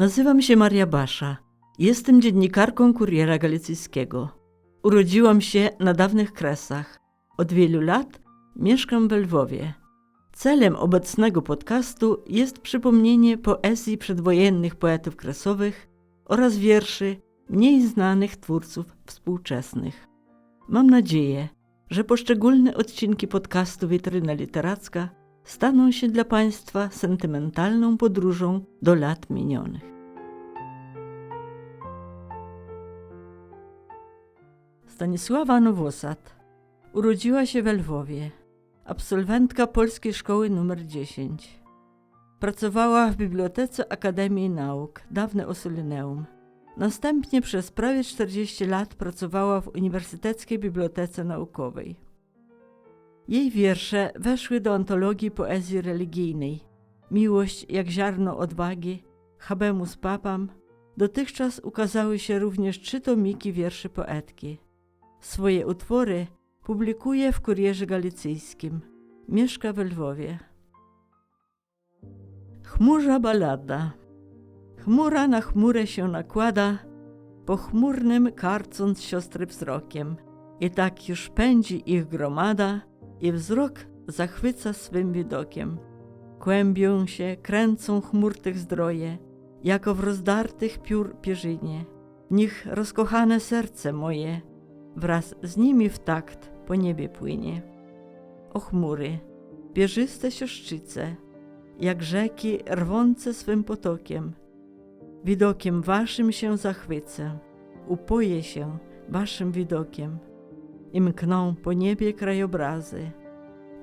Nazywam się Maria Basza. Jestem dziennikarką Kuriera Galicyjskiego. Urodziłam się na dawnych Kresach. Od wielu lat mieszkam w Lwowie. Celem obecnego podcastu jest przypomnienie poezji przedwojennych poetów kresowych oraz wierszy mniej znanych twórców współczesnych. Mam nadzieję, że poszczególne odcinki podcastu Witryna Literacka staną się dla Państwa sentymentalną podróżą do lat minionych. Stanisława Nowosad urodziła się w Lwowie, absolwentka Polskiej Szkoły nr 10. Pracowała w Bibliotece Akademii Nauk, dawne Osulineum. Następnie przez prawie 40 lat pracowała w Uniwersyteckiej Bibliotece Naukowej. Jej wiersze weszły do antologii poezji religijnej. Miłość jak ziarno odwagi, Habemus Papam. Dotychczas ukazały się również trzy tomiki wierszy poetki. Swoje utwory publikuje w Kurierze Galicyjskim. Mieszka w Lwowie. Chmurza balada. Chmura na chmurę się nakłada, pochmurnym karcąc siostry wzrokiem. I tak już pędzi ich gromada i wzrok zachwyca swym widokiem. Kłębią się, kręcą chmur tych zdroje, jako w rozdartych piór pierzynie. W nich rozkochane serce moje wraz z nimi w takt po niebie płynie. O chmury, pierzyste siostrzyce, jak rzeki rwące swym potokiem, widokiem waszym się zachwycę, upoję się waszym widokiem i mkną po niebie krajobrazy.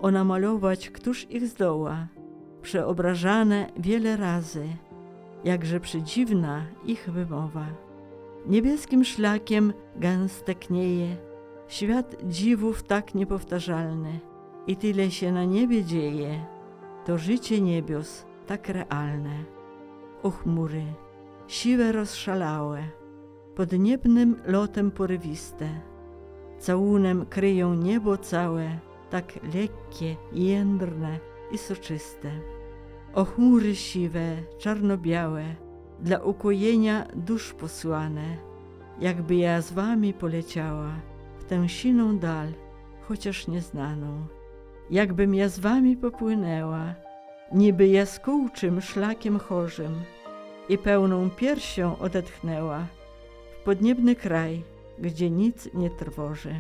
O namalować któż ich zdoła, przeobrażane wiele razy, jakże przedziwna ich wymowa. Niebieskim szlakiem gęste knieje, świat dziwów tak niepowtarzalny i tyle się na niebie dzieje, to życie niebios tak realne. O chmury, siwe rozszalałe, pod niebnym lotem porywiste, całunem kryją niebo całe, tak lekkie, jędrne i soczyste. O chmury siwe, czarno-białe, dla ukojenia dusz posłane, jakby ja z wami poleciała w tę siną dal, chociaż nieznaną. Jakbym ja z wami popłynęła, niby jaskółczym szlakiem chorzym i pełną piersią odetchnęła w podniebny kraj, gdzie nic nie trwoży.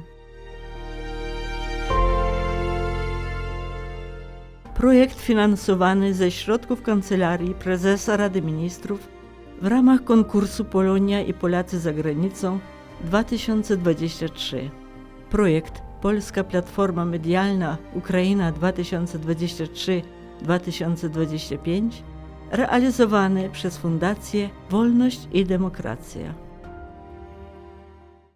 Projekt finansowany ze środków Kancelarii Prezesa Rady Ministrów w ramach konkursu Polonia i Polacy za granicą 2023. Projekt Polska Platforma Medialna Ukraina 2023-2025 realizowany przez Fundację Wolność i Demokracja.